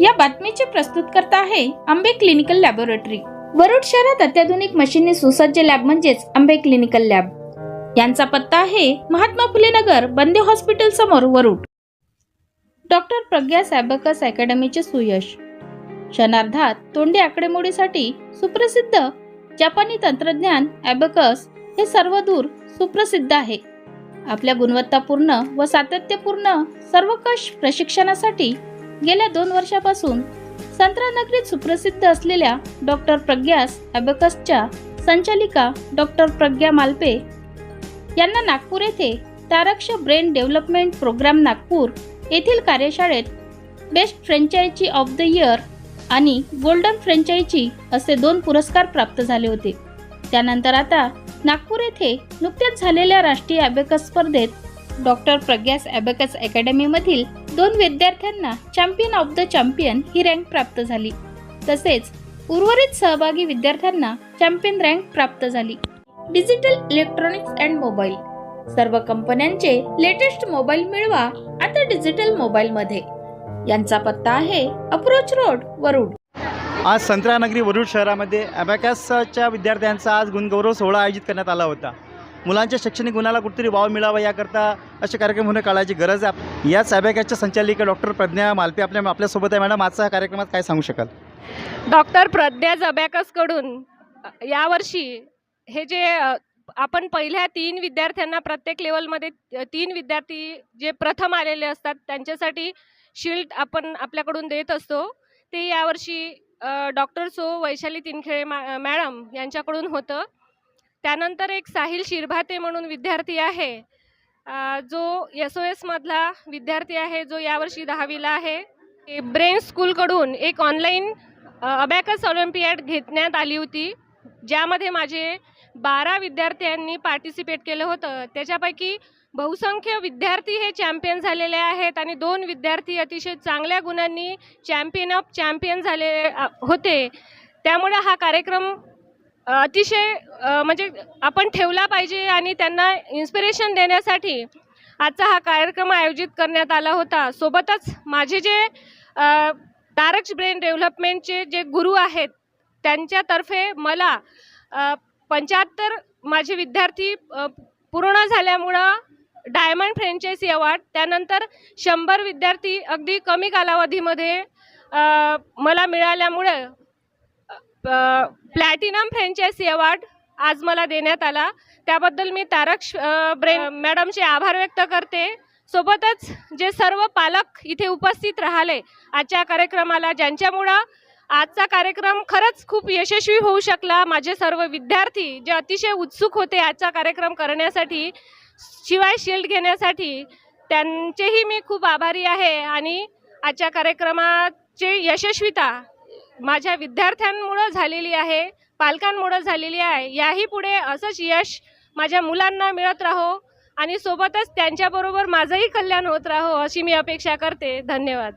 या बातमीचे प्रस्तुतकर्ता आहे आंबे क्लिनिकल लॅबोरेटरी. वरुड शहरात अत्याधुनिक मशीनने सुसज्ज लॅब म्हणजेच आंबे क्लिनिकल लॅब. यांचा पत्ता आहे महात्मा फुले नगर बंदे हॉस्पिटल समोर वरुड. डॉक्टर प्रज्ञा सॅबकस अकॅडमीचे सुयश. क्षणार्धात तोंडी आकडेमोडीसाठी सुप्रसिद्ध जपानी तंत्रज्ञान ॲबकस हे सर्वदूर सुप्रसिद्ध आहे. आपल्या गुणवत्तापूर्ण व सातत्यपूर्ण सर्वकष प्रशिक्षणासाठी गेल्या दोन वर्षापासून संत्रानगरीत सुप्रसिद्ध असलेल्या डॉक्टर प्रज्ञास अबकसच्या संचालिका डॉक्टर प्रज्ञा मालपे यांना नागपूर येथे तारक्ष ब्रेन डेव्हलपमेंट प्रोग्राम नागपूर येथील कार्यशाळेत best franchise of the year आणि गोल्डन फ्रँचायझी असे दोन पुरस्कार प्राप्त झाले होते. त्यानंतर आता नागपूर येथे नुकत्याच झालेल्या राष्ट्रीय ॲबेकस स्पर्धेत डॉक्टर प्रज्ञास ॲबेकस अकॅडमीमधील दोन विद्यार्थ्यांना चॅम्पियन ऑफ द चॅम्पियन ही रँक प्राप्त झाली. तसेच उर्वरित सहभागी विद्यार्थ्यांना चॅम्पियन रँक प्राप्त झाली. डिजिटल इलेक्ट्रॉनिक्स अँड मोबाईल सर्व कंपन्यांचे लेटेस्ट मोबाईल मिळवा आता डिजिटल मोबाईलमध्ये यांचा पत्ता आहे अप्रोच रोड वरुड. आज संत्रानगरी वरुड शहरामध्ये ॲबॅकसच्या विद्यार्थ्यांचा आज गुणगौरव सोहळा आयोजित करण्यात आला होता. मुलांच्या शैक्षणिक गुणाला कुठेतरी वाव मिळावा याकरता असे कार्यक्रम होणं काळाची गरज आहे. याच ॲबॅकसच्या संचालिका डॉक्टर प्रज्ञा मालपे आपल्या आपल्यासोबत आहे. मॅडम आजचा कार्यक्रमात काय सांगू शकाल? डॉक्टर प्रज्ञा जबॅकसकडून यावर्षी हे जे आपण पहिल्या तीन विद्यार्थ्यांना प्रत्येक लेवलमध्ये तीन विद्यार्थी जे प्रथम आलेले असतात त्यांच्यासाठी शिल्ड आपण आपल्याकडून देत असतो. ते यावर्षी डॉक्टर सो वैशाली तिनखेळे मॅडम यांच्याकडून होतं. त्यानंतर एक साहिल शिरभाते म्हणून विद्यार्थी आहे. जो एस ओ एसमधला विद्यार्थी आहे जो यावर्षी दहावीला आहे. ब्रेन स्कूलकडून एक ऑनलाईन अबॅकस ऑलिम्पियाड घेतण्यात आली होती ज्यामध्ये माझे बारा विद्यार्थ्यांनी पार्टिसिपेट केलं होतं. त्याच्यापैकी बहुसंख्य विद्यार्थी हे चॅम्पियन झालेले आहेत आणि दोन विद्यार्थी अतिशय चांगल्या गुणांनी चॅम्पियन ऑफ चॅम्पियन झाले होते. त्यामुळे हा कार्यक्रम अतिशय म्हणजे आपण ठेवला पाहिजे आणि त्यांना इन्स्पिरेशन देण्यासाठी आजचा हा कार्यक्रम आयोजित करण्यात आला होता. सोबतच माझे जे तारक्ष ब्रेन डेव्हलपमेंटचे जे गुरु आहेत त्यांच्यातर्फे मला पंच्याहत्तर माझे विद्यार्थी पूर्ण झाल्यामुळं डायमंड फ्रँचायसी अवॉर्ड त्यानंतर शंभर विद्यार्थी अगदी कमी कालावधीमध्ये मला मिळाल्यामुळं प्लॅटिनम फ्रँचायसी अवॉर्ड आज मला देण्यात आला. त्याबद्दल मी तारक ब्रेन मॅडमचे आभार व्यक्त करते. सोबतच जे सर्व पालक इथे उपस्थित राहिले आजच्या कार्यक्रमाला ज्यांच्यामुळं आजचा कार्यक्रम खरंच खूप यशस्वी होऊ शकला. माझे सर्व विद्यार्थी जे अतिशय उत्सुक होते आजचा कार्यक्रम करण्यासाठी शिवाय शिल्ड घेण्यासाठी त्यांचेही मी खूप आभारी आहे. आणि आजच्या कार्यक्रमाचे यशस्वीता माझ्या विद्यार्थ्यांमुळं झालेली आहे पालकांमुळं झालेली आहे. याही पुढे असंच यश माझ्या मुलांना मिळत राहो आणि सोबतच त्यांच्याबरोबर माझंही कल्याण होत राहो अशी मी अपेक्षा करते. धन्यवाद.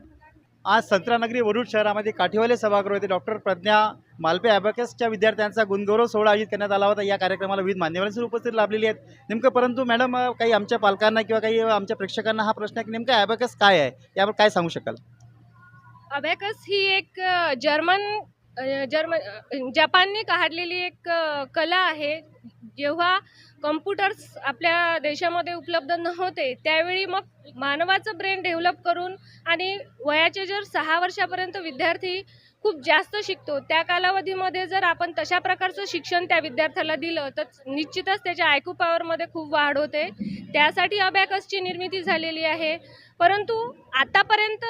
आज संत्रानगरी वरुड शहरामध्ये काठीवाले सभागृह येथे डॉक्टर प्रज्ञा मालपे ॲबॅकसच्या विद्यार्थ्यांचा गुणगौरव सोहळा आयोजित करण्यात आला होता. या कार्यक्रमाला विविध मान्यवरांची उपस्थित लाभलेली आहेत. नेमकं परंतु मॅडम काही आमच्या पालकांना किंवा काही आमच्या प्रेक्षकांना हा प्रश्न आहे की नेमकं ॲबॅकस काय आहे? यावर काय सांगू शकाल? अबॅकस ही एक जर्मन जर्मन जपानने काढलेली एक कला आहे. जेव्हा कम्प्युटर्स आपल्या देशामध्ये उपलब्ध नव्हते त्यावेळी मग मानवाचं ब्रेन डेव्हलप करून आणि वयाचे जर सहा वर्षापर्यंत विद्यार्थी खूप जास्त शिकतो त्या कालावधीमध्ये जर आपण तशा प्रकारचं शिक्षण त्या विद्यार्थ्याला दिलं तर निश्चितच त्याच्या आयकू पॉवरमध्ये खूप वाढ होते. त्यासाठी अबॅकसची निर्मिती झालेली आहे. परंतु आतापर्यंत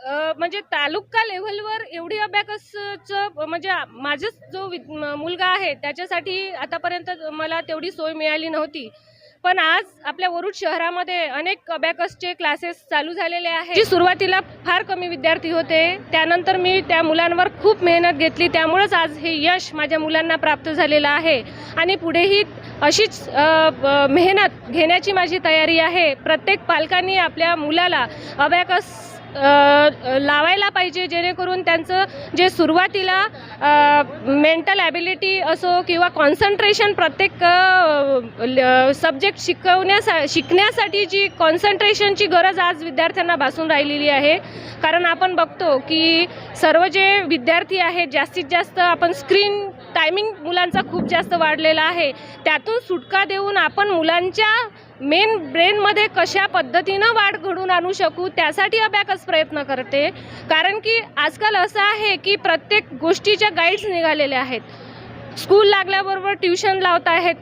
म्हणजे तालुका लेव्हलवर एवढी अबॅकसचं म्हणजे माझंच जो वि मुलगा आहे त्याच्यासाठी आतापर्यंत मला तेवढी सोय मिळाली नव्हती. पण आज आपल्या वरुड शहरामध्ये अनेक अबॅकसचे क्लासेस चालू झालेले आहेत. जी सुरुवातीला फार कमी विद्यार्थी होते त्यानंतर मी त्या मुलांवर खूप मेहनत घेतली. त्यामुळेच आज हे यश माझ्या मुलांना प्राप्त झालेलं आहे. आणि पुढेही अशीच मेहनत घेण्याची माझी तयारी आहे. प्रत्येक पालकांनी आपल्या मुलाला अबॅकस लावायला पाहिजे जेणेकरून त्यांचं जे सुरुवातीला मेंटल ॲबिलिटी असो किंवा कॉन्सन्ट्रेशन प्रत्येक सब्जेक्ट शिकवण्यासा शिकण्यासाठी जी कॉन्सन्ट्रेशनची गरज आज विद्यार्थ्यांना भासून राहिलेली आहे. कारण आपण बघतो की सर्व जे विद्यार्थी आहेत जास्तीत जास्त आपण स्क्रीन टायमिंग मुलांचा खूप जास्त वाढलेला आहे. त्यातून सुटका देऊन आपण मुलांच्या मेन ब्रेनमध्ये कशा पद्धतीनं वाढ घडून आणू शकू त्यासाठी अभ्याकच प्रयत्न करते. कारण की आजकाल असं आहे की प्रत्येक गोष्टीच्या गाईड्स निघालेल्या आहेत. स्कूल लागल्याबरोबर ट्युशन लावत आहेत.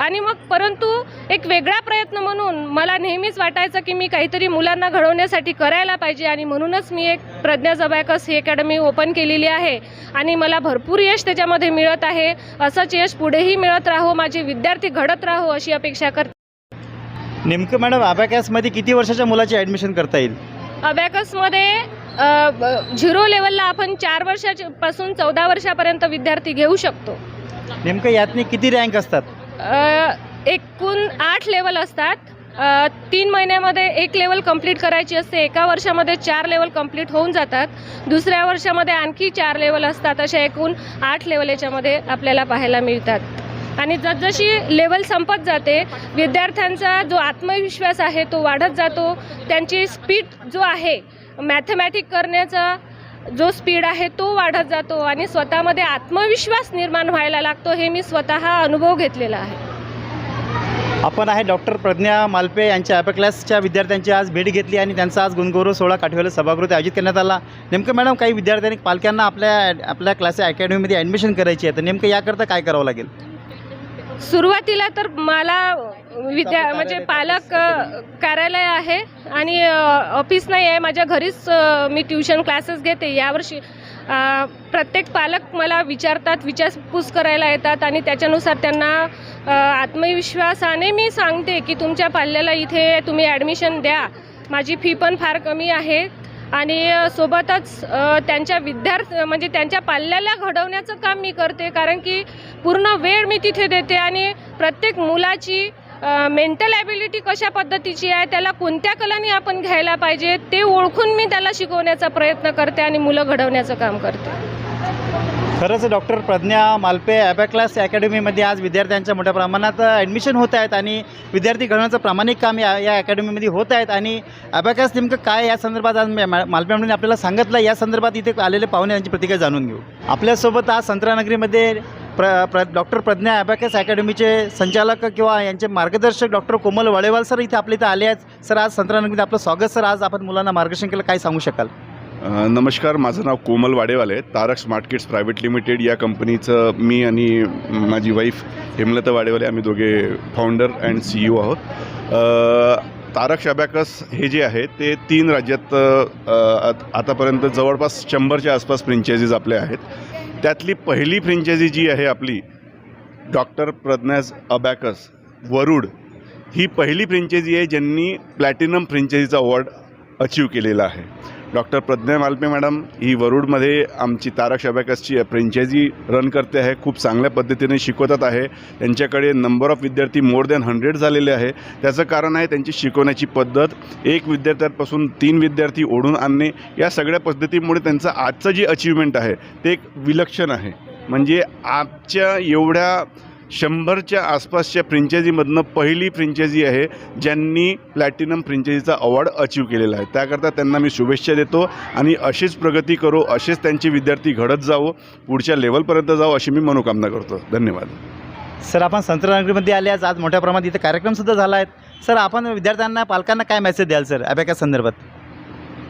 आणि मग परंतु एक वेगळा प्रयत्न म्हणून मला नेहमीच वाटायचं की मी काहीतरी मुलांना घडवण्यासाठी करायला पाहिजे आणि म्हणूनच मी एक प्रज्ञा जबॅकस ही अकॅडमी ओपन केलेली आहे. आणि मला भरपूर यश त्याच्यामध्ये मिळत आहे. असंच यश पुढेही मिळत राहो माझे विद्यार्थी घडत राहो अशी अपेक्षा करते. नेमकं मॅडम अबॅकॅसमध्ये किती वर्षाच्या मुलाची ॲडमिशन करता येईल? अबॅकसमध्ये झिरो लेवलला आपण चार वर्षापासून चौदा वर्षापर्यंत विद्यार्थी घेऊ शकतो. नेमकं यातनी किती रँक असतात? एकूण आठ लेवल असतात. तीन महिन्यामध्ये एक लेवल कंप्लीट करायची असते. एका वर्षामध्ये चार लेवल कंप्लीट होऊन जातात. दुसऱ्या वर्षामध्ये आणखी चार लेवल असतात. अशा एकूण आठ लेवल याच्यामध्ये आपल्याला पाहायला मिळतात. आणि जसजशी लेवल संपत जाते विद्यार्थ्यांचा जो आत्मविश्वास आहे तो वाढत जातो. त्यांची स्पीड जो आहे मॅथमॅटिक करण्याचा जो स्पीड आहे तो वाढत जातो आणि स्वतःमध्ये आत्मविश्वास निर्माण व्हायला लागतो हे मी स्वतः अनुभव घेतलेला आहे. आपण आहे डॉक्टर प्रज्ञा मालपे यांच्या ॲपॅक्लासच्या विद्यार्थ्यांची आज भेट घेतली आणि त्यांचा आज गुणगौरव सोहळा काठीवाला सभागृहात आयोजित करण्यात आला. नेमकं मॅडम काही विद्यार्थ्यांनी पालकांना आपल्या आपल्या क्लास अकॅडमीमध्ये ॲडमिशन करायची आहे तर नेमकं याकरता काय करावं लागेल? सुरुवातीला तर मला विद्या म्हणजे पालक कार्यालय आहे आणि ऑफिस नाही आहे. माझ्या घरीच मी ट्युशन क्लासेस घेते. यावर्षी प्रत्येक पालक मला विचारतात विचारपूस करायला येतात आणि त्याच्यानुसार त्यांना आत्मविश्वासाने मी सांगते की तुमच्या पाल्याला इथे तुम्ही ॲडमिशन द्या. माझी फी पण फार कमी आहे आणि सोबतच त्यांच्या विद्यार्थी म्हणजे त्यांच्या पाल्याला घडवण्याचं काम मी करते. कारण की पूर्ण वेळ मी तिथे देते आणि प्रत्येक मुलाची मेंटल ॲबिलिटी कशा पद्धतीची आहे त्याला कोणत्या कलांनी आपण घ्यायला पाहिजे ते ओळखून मी त्याला शिकवण्याचा प्रयत्न करते आणि मुलं घडवण्याचं काम करते. खरंच डॉक्टर प्रज्ञा मालपे ॲबॅक्लास अकॅडमीमध्ये आज विद्यार्थ्यांच्या मोठ्या प्रमाणात ॲडमिशन होत आहेत आणि विद्यार्थी घडवण्याचं प्रामाणिक काम या या अकॅडमीमध्ये होत आहेत. आणि ॲबॅक्लास नेमकं काय या संदर्भात आज मा- मालपे मॅडमने आपल्याला सांगितलं या संदर्भात इथे आलेले पाहुणे यांची प्रतिक्रिया जाणून घेऊ. आपल्यासोबत आज संत्रानगरीमध्ये प्र प्र डॉक्टर प्रज्ञा ॲबॅकस अकॅडमीचे संचालक किंवा यांचे मार्गदर्शक डॉक्टर कोमल वाळेवाल सर इथे आपल्या इथं आले आहेत. सर आज संत्रानगरीत आपलं स्वागत. सर आज आपण मुलांना मार्गदर्शन केलं काय सांगू शकाल? नमस्कार माझं नाव Komal Wadewale Tarak smart kits private limited या कंपनीचं मी आणि माझी वाईफ हेमलता वाडेवाले आम्ही दोघे फाउंडर अँड सी ई आहोत तारक शबॅकस हे जे आहे ते तीन राज्यात आत- आतापर्यंत जवळपास शंभरच्या आसपास फ्रेंचायझीज आपल्या आहेत. त्यातली पहिली फ्रेंचायझी जी आहे आपली डॉक्टर प्रज्ञाज अबॅकस वरुड ही पहिली फ्रेंचायझी आहे ज्यांनी प्लॅटिनम फ्रेंचायझीचा अवॉर्ड अचीव केलेला आहे. डॉक्टर प्रज्ञा मालपे मॅडम ही वरुडमध्ये आमची तारक शबॅकसची फ्रेंचायझी रन करते आहे. खूप चांगल्या पद्धतीने शिकवतात आहे. त्यांच्याकडे नंबर ऑफ विद्यार्थी मोर दॅन हंड्रेड झालेले आहे. त्याचं कारण आहे त्यांची शिकवण्याची पद्धत. एक विद्यार्थ्यांपासून तीन विद्यार्थी ओढून आणणे. या सगळ्या पद्धतीमुळे त्यांचं आजचं जे अचिव्हमेंट आहे ते एक विलक्षण आहे. म्हणजे आजच्या एवढ्या शंभरच्या आसपासच्या फ्रेंचायझीमधनं पहिली फ्रेंचायझी आहे ज्यांनी प्लॅटिनम फ्रेंचायझीचा अवॉर्ड अचीव केलेला आहे. त्याकरता त्यांना मी शुभेच्छा देतो आणि अशीच प्रगती करो असेच त्यांचे विद्यार्थी घडत जावो पुढच्या लेवलपर्यंत जावो अशी मी मनोकामना करतो. धन्यवाद. सर आपण संत्रानगरीमध्ये आले आज आज मोठ्या प्रमाणात इथे कार्यक्रमसुद्धा झाला आहे सर आपण विद्यार्थ्यांना पालकांना काय मेसेज द्याल सर अबॅकस संदर्भात?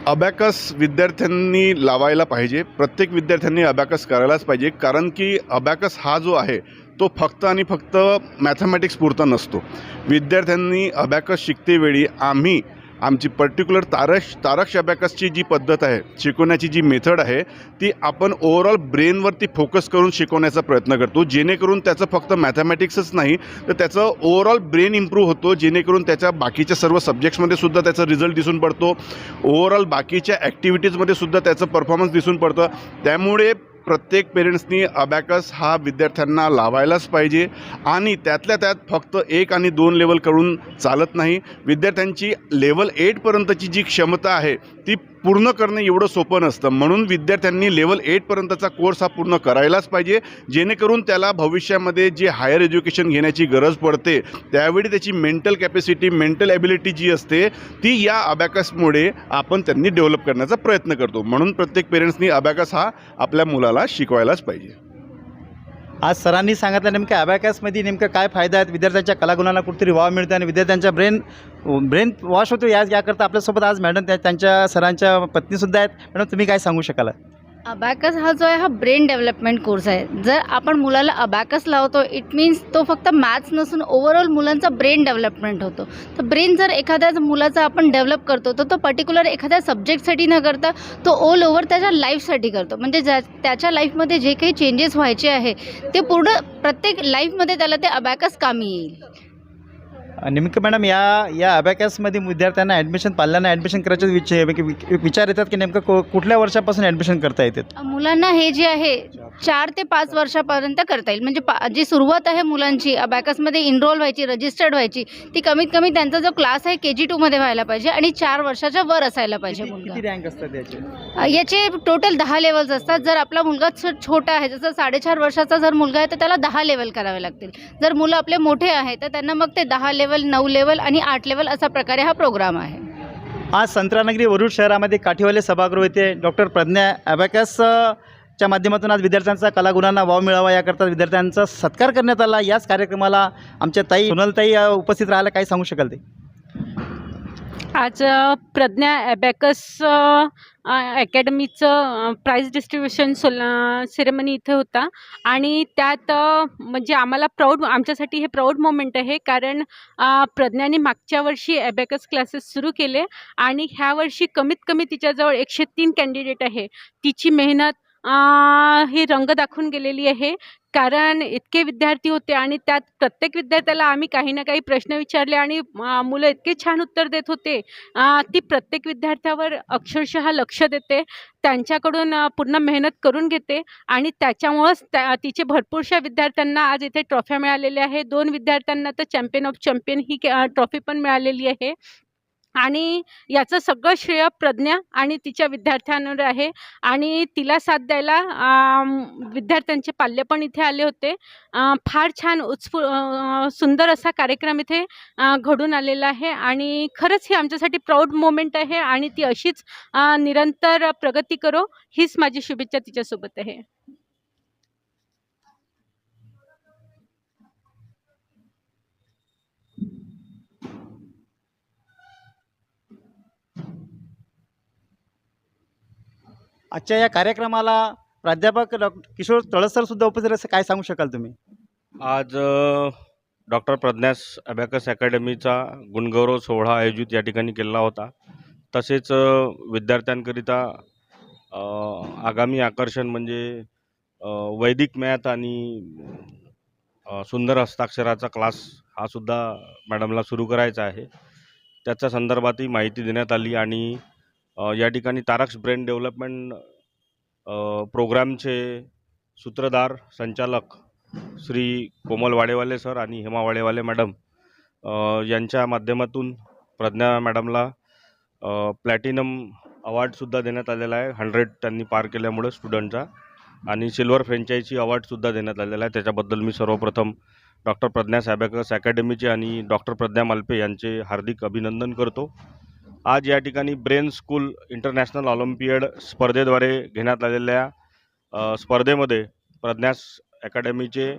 अबॅकस विद्यार्थ्यांनी लावायला पाहिजे. प्रत्येक विद्यार्थ्यांनी अबॅकस करायलाच पाहिजे. कारण की अबॅकस हा जो आहे तो फक्त आणि फक्त मॅथमॅटिक्स पुरता नसतो. विद्यार्थ्यांनी अबॅकस शिकतेवेळी आम्ही आमची पर्टिक्युलर तारश तारक्ष अबॅकसची जी पद्धत आहे शिकवण्याची जी मेथड आहे ती आपण ओव्हरऑल ब्रेनवरती फोकस करून शिकवण्याचा प्रयत्न करतो. जेणेकरून त्याचं फक्त मॅथमॅटिक्सच नाही तर त्याचं ओव्हरऑल ब्रेन इम्प्रूव्ह होतो. जेणेकरून त्याच्या बाकीच्या सर्व सब्जेक्ट्समध्ये सुद्धा त्याचा रिझल्ट दिसून पडतो. ओव्हरऑल बाकीच्या ॲक्टिव्हिटीजमध्ये सुद्धा त्याचं परफॉर्मन्स दिसून पडतं. त्यामुळे प्रत्येक पेरेंट्सनी अबॅकस हा विद्यार्थ्यांना लावायलाच पाहिजे आणि त्यातल्या त्यात फक्त एक आणि दोन लेवल करून चालत नाही. विद्यार्थ्यांची लेवल एटपर्यंतची जी क्षमता आहे ती पूर्ण करणं एवढं सोपं नसतं. म्हणून विद्यार्थ्यांनी लेवल एटपर्यंतचा कोर्स हा पूर्ण करायलाच पाहिजे. जेणेकरून त्याला भविष्यामध्ये जे हायर एज्युकेशन घेण्याची गरज पडते त्यावेळी त्याची मेंटल कॅपॅसिटी मेंटल ॲबिलिटी जी असते ती या अबॅकसमुळे आपण त्यांनी डेव्हलप करण्याचा प्रयत्न करतो. म्हणून प्रत्येक पेरेंट्सनी अबॅकस हा आपल्या मुलाला शिकवायलाच पाहिजे. आज सरांनी सांगितलं नेमकं अबॅकॅसमध्ये नेमकं काय फायदा आहेत? विद्यार्थ्यांच्या कलागुणांना कुठेतरी वाव मिळते आणि विद्यार्थ्यांच्या ब्रेन ब्रेन वॉश होतो याच याकरता आपल्यासोबत आज मॅडम त्या त्यांच्या सरांच्या पत्नीसुद्धा आहेत. मॅडम तुम्ही काय सांगू शकाल? अबॅकस हा जो आहे हा ब्रेन डेव्हलपमेंट कोर्स आहे. जर आपण मुलाला अबॅकस लावतो इट मीन्स तो फक्त मॅथ्स नसून ओव्हरऑल मुलांचा ब्रेन डेव्हलपमेंट होतो. तर ब्रेन जर एखाद्या मुलाचा आपण डेव्हलप करतो तर तो पर्टिक्युलर एखाद्या सब्जेक्टसाठी न करता तो ऑल ओव्हर त्याच्या लाईफसाठी करतो. म्हणजे ज्या त्याच्या लाईफमध्ये जे काही चेंजेस व्हायचे आहे ते पूर्ण प्रत्येक लाईफमध्ये त्याला ते अबॅकस कामी येईल. नेमकं मॅडम या या अबॅकसमध्ये विद्यार्थ्यांना ॲडमिशन पाल्यांना ॲडमिशन करायचे विचार विचार येतात की नेमकं को कुठल्या वर्षापासून ॲडमिशन करता येतात? मुलांना हे जे आहे चार ते पाच वर्षापर्यंत करता येईल. म्हणजे पा जी सुरुवात आहे मुलांची अबॅकसमध्ये इनरोल व्हायची रजिस्टर्ड व्हायची ती कमीत कमी त्यांचा जो क्लास आहे के जी टूमध्ये व्हायला पाहिजे आणि चार वर्षाच्या वर असायला पाहिजे किती मुलगा. किती रँक असतात याचे? याचे टोटल दहा लेवल्स असतात. जर आपला मुलगा छोटा आहे जसं साडेचार वर्षाचा जर मुलगा आहे तर त्याला दहा लेवल करावे लागतील. जर मुलं आपले मोठे आहे तर त्यांना मग ते दहा लेवल नऊ लेवल आणि आठ लेवल असा प्रकारे हा प्रोग्राम आहे. आज संत्रानगरी वरुड शहरामध्ये काठीवाले सभागृह येथे डॉक्टर प्रज्ञा ॲबॅकस अ, च्या माध्यमातून आज विद्यार्थ्यांचा कलागुणांना वाव मिळावा याकरता विद्यार्थ्यांचा सत्कार करण्यात आला. याच कार्यक्रमाला आमच्या ताई सोनलताई उपस्थित राहायला काय सांगू शकाल ते? आज प्रज्ञा ॲबॅकस अकॅडमीचं प्राईज डिस्ट्रीब्युशन सोला सेरेमनी इथं होता. आणि त्यात म्हणजे आम्हाला प्राऊड आमच्यासाठी हे प्राऊड मोमेंट आहे. कारण प्रज्ञाने मागच्या वर्षी ॲबॅकस क्लासेस सुरू केले. आणि ह्या वर्षी कमीत कमी तिच्याजवळ एकशे तीन कॅन्डिडेट आहे. तिची मेहनत ही रंग दाखवून गेलेली आहे. कारण इतके विद्यार्थी होते आणि त्यात प्रत्येक विद्यार्थ्याला आम्ही काही ना काही प्रश्न विचारले आणि मुलं इतके छान उत्तर देत होते. ती प्रत्येक विद्यार्थ्यावर अक्षरशः लक्ष देते. त्यांच्याकडून पूर्ण मेहनत करून घेते आणि त्याच्यामुळंच त्या तिचे भरपूरशा विद्यार्थ्यांना आज इथे ट्रॉफ्या मिळालेल्या आहे दोन विद्यार्थ्यांना तर चॅम्पियन ऑफ चॅम्पियन ही ट्रॉफी पण मिळालेली आहे. आणि याचं सगळं श्रेय प्रज्ञा आणि तिच्या विद्यार्थ्यांवर आहे. आणि तिला साथ द्यायला विद्यार्थ्यांचे पाल्य पण इथे आले होते. फार छान उत्स्फू सुंदर असा कार्यक्रम इथे घडून आलेला आहे. आणि खरंच ही आमच्यासाठी प्राऊड मोमेंट आहे आणि ती अशीच निरंतर प्रगती करो. हीच माझी शुभेच्छा तिच्यासोबत आहे. आजच्या या कार्यक्रमाला प्राध्यापक डॉक्टर किशोर तळसर सुद्धा उपस्थित असं काय सांगू शकाल तुम्ही? आज डॉक्टर प्रज्ञास अबॅकस अकॅडमीचा गुणगौरव सोहळा आयोजित या ठिकाणी केला होता. तसेच विद्यार्थ्यांकरिता आगामी आकर्षण म्हणजे वैदिक मॅथ आणि सुंदर हस्ताक्षराचा क्लास हा सुद्धा मॅडमला सुरू करायचा आहे. त्याच्या संदर्भातही माहिती देण्यात आली आणि या ठिकाणी तारक्ष ब्रेन डेव्हलपमेंट प्रोग्रामचे सूत्रधार संचालक श्री कोमल वाडेवाले सर आणि हेमा वाडेवाले मॅडम यांच्या माध्यमातून प्रज्ञा मॅडमला प्लॅटिनम अवॉर्डसुद्धा देण्यात आलेला आहे. हंड्रेड त्यांनी पार केल्यामुळं स्टुडंटचा. आणि सिल्वर फ्रँचायझी अवॉर्डसुद्धा देण्यात आलेला आहे. त्याच्याबद्दल मी सर्वप्रथम डॉक्टर प्रज्ञा सॅबॅकस अकॅडमीचे आणि डॉक्टर प्रज्ञा मालपे यांचे हार्दिक अभिनंदन करतो. आज या ठिकाणी ब्रेन स्कूल इंटरनॅशनल ऑलिम्पियड स्पर्धेद्वारे घेण्यात आलेल्या स्पर्धेमध्ये प्रज्ञास अकॅडमीचे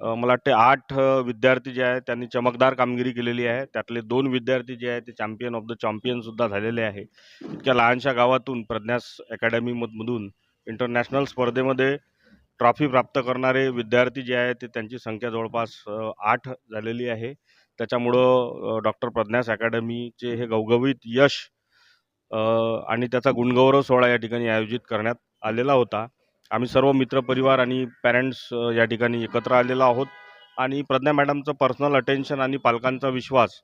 मला वाटते आठ विद्यार्थी जे आहेत त्यांनी चमकदार कामगिरी केलेली आहे. त्यातले दोन विद्यार्थी जे आहेत ते चॅम्पियन ऑफ द चॅम्पियनसुद्धा झालेले आहे. इतक्या लहानशा गावातून प्रज्ञास अकॅडमीमधून इंटरनॅशनल स्पर्धेमध्ये ट्रॉफी प्राप्त करणारे विद्यार्थी जे आहेत ते त्यांची संख्या जवळपास आठ झालेली आहे. त्याच्यामुळं डॉक्टर प्रज्ञास अकॅडमीचे हे गवगवीत यश आणि त्याचा गुणगौरव सोहळा या ठिकाणी आयोजित करण्यात आलेला होता. आम्ही सर्व मित्रपरिवार आणि पॅरेंट्स या ठिकाणी एकत्र आलेलो आहोत. आणि प्रज्ञा मॅडमचं पर्सनल अटेन्शन आणि पालकांचा विश्वास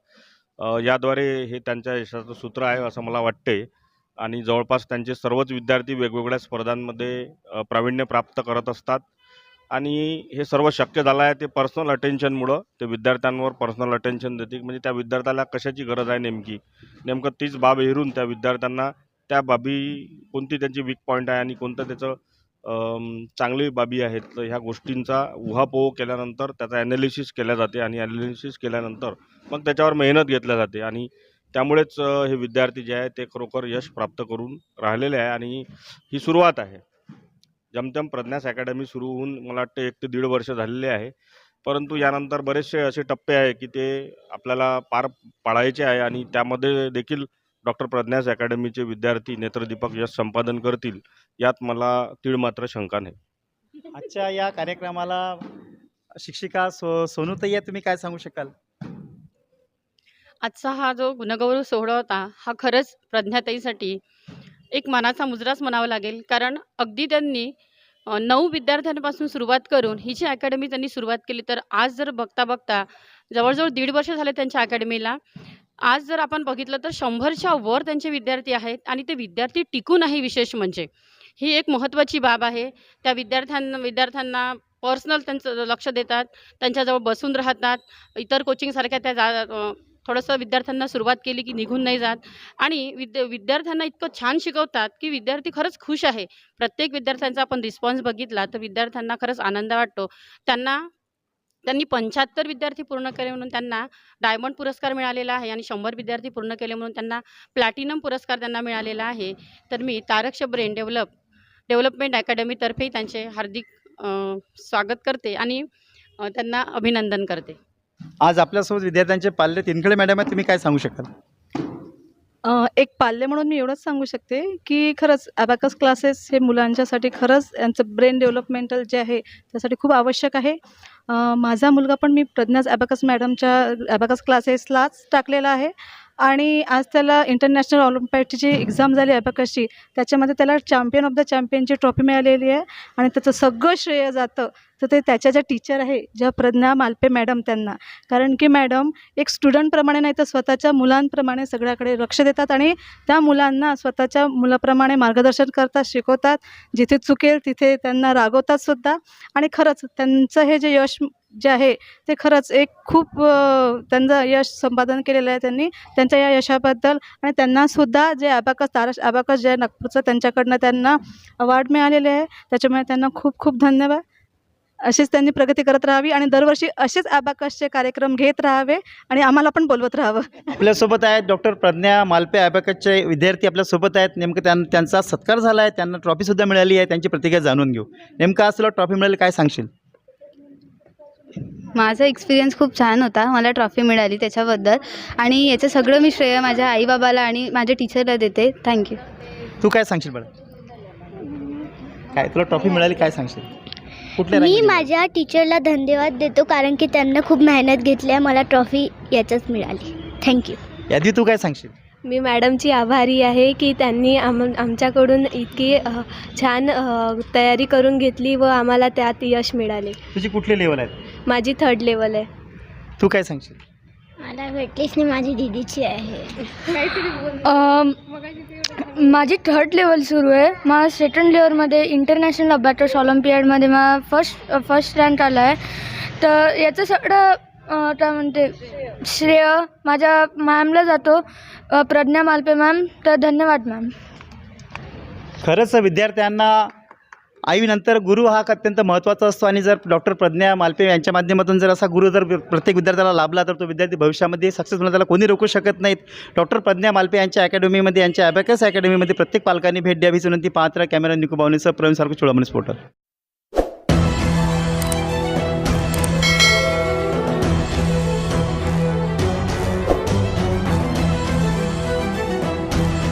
याद्वारे हे त्यांच्या यशाचं सूत्र आहे असं मला वाटते. आणि जवळपास त्यांचे सर्वच विद्यार्थी वेगवेगळ्या स्पर्धांमध्ये प्रावीण्य प्राप्त करत असतात. आणि हे सर्व शक्य झालं आहे ते पर्सनल अटेन्शनमुळं ते विद्यार्थ्यांवर पर्सनल अटेन्शन देते म्हणजे त्या विद्यार्थ्याला कशाची गरज आहे नेमकी? नेमकं तीच बाब हेरून त्या विद्यार्थ्यांना त्या बाबी कोणती त्यांची वीक पॉईंट आहे आणि कोणतं त्याचं चांगली बाबी आहेत. तर ह्या गोष्टींचा उहापोह केल्यानंतर त्याचा ॲनालिसिस केल्या जाते आणि ॲनालिसिस केल्यानंतर मग त्याच्यावर मेहनत घेतल्या जाते. आणि त्यामुळेच हे विद्यार्थी जे आहे ते खरोखर यश प्राप्त करून राहिलेले आहे आणि ही सुरुवात आहे. जमजम प्रज्ञास अकॅडमी सुरू होऊन मला वाटतं एक ते दीड वर्ष झालेले आहे. परंतु यानंतर बरेचसे असे टप्पे आहे की ते आपल्याला पार पाडायचे आहे आणि त्यामध्ये देखील डॉक्टर प्रज्ञास अकॅडमीचे विद्यार्थी नेत्रदीपक यश संपादन करतील यात मला तीळ मात्र शंका नाही. आजच्या या कार्यक्रमाला शिक्षिका सो सोनूताई आहे तुम्ही काय सांगू शकाल? आजचा हा जो गुणगौरव सोहळा होता हा खरंच प्रज्ञाताईसाठी एक मनाचा मुजराच म्हणावा लागेल. कारण अगदी त्यांनी नऊ विद्यार्थ्यांपासून सुरुवात करून ही जी अकॅडमी त्यांनी सुरुवात केली. तर आज जर बघता बघता जवळजवळ दीड वर्ष झाले त्यांच्या अकॅडमीला आज जर आपण बघितलं तर शंभरच्या वर त्यांचे विद्यार्थी आहेत आणि ते विद्यार्थी टिकून आहे विशेष म्हणजे. ही एक महत्त्वाची बाब आहे. त्या विद्यार्थ्यांना विद्यार्थ्यांना पर्सनल त्यांचं लक्ष देतात. त्यांच्याजवळ बसून राहतात. इतर कोचिंगसारख्या त्या जा थोडंसं विद्यार्थ्यांना सुरुवात केली की निघून नाही जात. आणि विद्या विद्यार्थ्यांना इतकं छान शिकवतात की विद्यार्थी खरंच खुश आहे. प्रत्येक विद्यार्थ्यांचा आपण रिस्पॉन्स बघितला तर विद्यार्थ्यांना खरंच आनंद वाटतो. त्यांना त्यांनी पंच्याहत्तर विद्यार्थी पूर्ण केले म्हणून त्यांना डायमंड पुरस्कार मिळालेला आहे आणि शंभर विद्यार्थी पूर्ण केले म्हणून त्यांना प्लॅटिनम पुरस्कार त्यांना मिळालेला आहे. तर मी तारक ब्रेन डेव्हलप डेव्हलपमेंट अकॅडमीतर्फे त्यांचे हार्दिक स्वागत करते आणि त्यांना अभिनंदन करते. आज आपल्यासोबत विद्यार्थ्यांचे पाल्य तिनकडे मॅडम आहे तुम्ही काय सांगू शकाल? एक पाल्य म्हणून मी एवढंच सांगू शकते की खरंच ॲबॅकस क्लासेस हे मुलांच्यासाठी खरंच यांचं ब्रेन डेव्हलपमेंटल जे आहे त्यासाठी खूप आवश्यक आहे. माझा मुलगा पण मी प्रज्ञाच ॲबॅकस मॅडमच्या ॲबॅकस क्लासेसलाच टाकलेला आहे. आणि आज त्याला इंटरनॅशनल ऑलिम्पिकची एक्झाम झाली ॲबॅकसची त्याच्यामध्ये त्याला चॅम्पियन ऑफ द चॅम्पियनची ट्रॉफी मिळालेली आहे. आणि त्याचं सगळं श्रेय जातं. तर ते त्याच्या ज्या टीचर आहे ज्या प्रज्ञा मालपे मॅडम त्यांना. कारण की मॅडम एक स्टुडंटप्रमाणे नाही तर स्वतःच्या मुलांप्रमाणे सगळ्याकडे लक्ष देतात आणि त्या मुलांना स्वतःच्या मुलाप्रमाणे मार्गदर्शन करतात शिकवतात. जिथे चुकेल तिथे त्यांना रागवतात सुद्धा. आणि खरंच त्यांचं हे जे यश जे आहे ते खरंच एक खूप त्यांचं यश संपादन केलेलं आहे त्यांनी. त्यांच्या या यशाबद्दल आणि त्यांनासुद्धा जे ॲबॅकस तारश आबाकस जे नागपूरचं त्यांच्याकडनं त्यांना अवॉर्ड मिळालेले आहे. त्याच्यामुळे त्यांना खूप खूप धन्यवाद. अशीच त्यांनी प्रगती करत राहावी आणि दरवर्षी असेच ॲबॅकसचे कार्यक्रम घेत राहावे आणि आम्हाला पण बोलवत राहावं. आपल्यासोबत आहेत डॉक्टर प्रज्ञा मालपे ॲबॅकसचे विद्यार्थी आपल्यासोबत आहेत. नेमकं त्यां त्यांचा सत्कार झाला आहे. त्यांना ट्रॉफीसुद्धा मिळाली आहे. त्यांची प्रतिक्रिया जाणून घेऊ. नेमकं असलं ट्रॉफी मिळाली काय सांगशील? माझा एक्सपिरियन्स खूप छान होता. मला ट्रॉफी मिळाली त्याच्याबद्दल. आणि याचं सगळं मी श्रेय माझ्या आईबाबाला आणि माझ्या टीचरला देते. थँक्यू तू काय सांगशील बरं? काय तुला ट्रॉफी मिळाली काय सांगशील? कुठल्या मी मध्ये? माझ्या टीचरला धन्यवाद देतो कारण की त्यांना खूप मेहनत घेतली आहे. मला ट्रॉफी याचंच मिळाली. थँक्यू यादी तू काय सांगशील? मी मॅडमची आभारी आहे की त्यांनी आम आमच्याकडून इतकी अ, छान अ, तयारी करून घेतली व आम्हाला त्यात यश मिळाले. तुझी कुठली लेवल आहे? माझी थर्ड लेवल आहे. तू काय सांगशील? मला भेटलीच नाही माझी दिदीची आहे. माझी थर्ड लेवल सुरू आहे. मला सेकंड लेवलमध्ये इंटरनॅशनल अबॅटस ऑलिम्पियाडमध्ये मला फर्स्ट फर्स्ट रँक आला आहे. तर याचं सगळं अं, काय म्हणते श्रेय माझ्या मॅमला जातो. अं, प्रज्ञा मालपे मॅम तर धन्यवाद मॅम खरंच विद्यार्थ्यांना आईनंतर गुरु हा अत्यंत महत्त्वाचा असतो आणि जर डॉक्टर प्रज्ञा मालपे यांच्या माध्यमातून जर असा गुरु जर प्रत्येक विद्यार्थ्याला लाभला तर तो विद्यार्थी भविष्यामध्ये सक्सेस होण्याला त्याला कोणी रोखू शकत नाहीत. डॉक्टर प्रज्ञा मालपे यांच्या अकॅडमीमध्ये यांच्या ॲबॅकस अकॅडमीमध्ये प्रत्येक पालकांनी भेट द्यावीच विनंती पात्र कॅमेरा निकुबावणीसह प्रवीण सारखं चोळामणी स्पोर्टल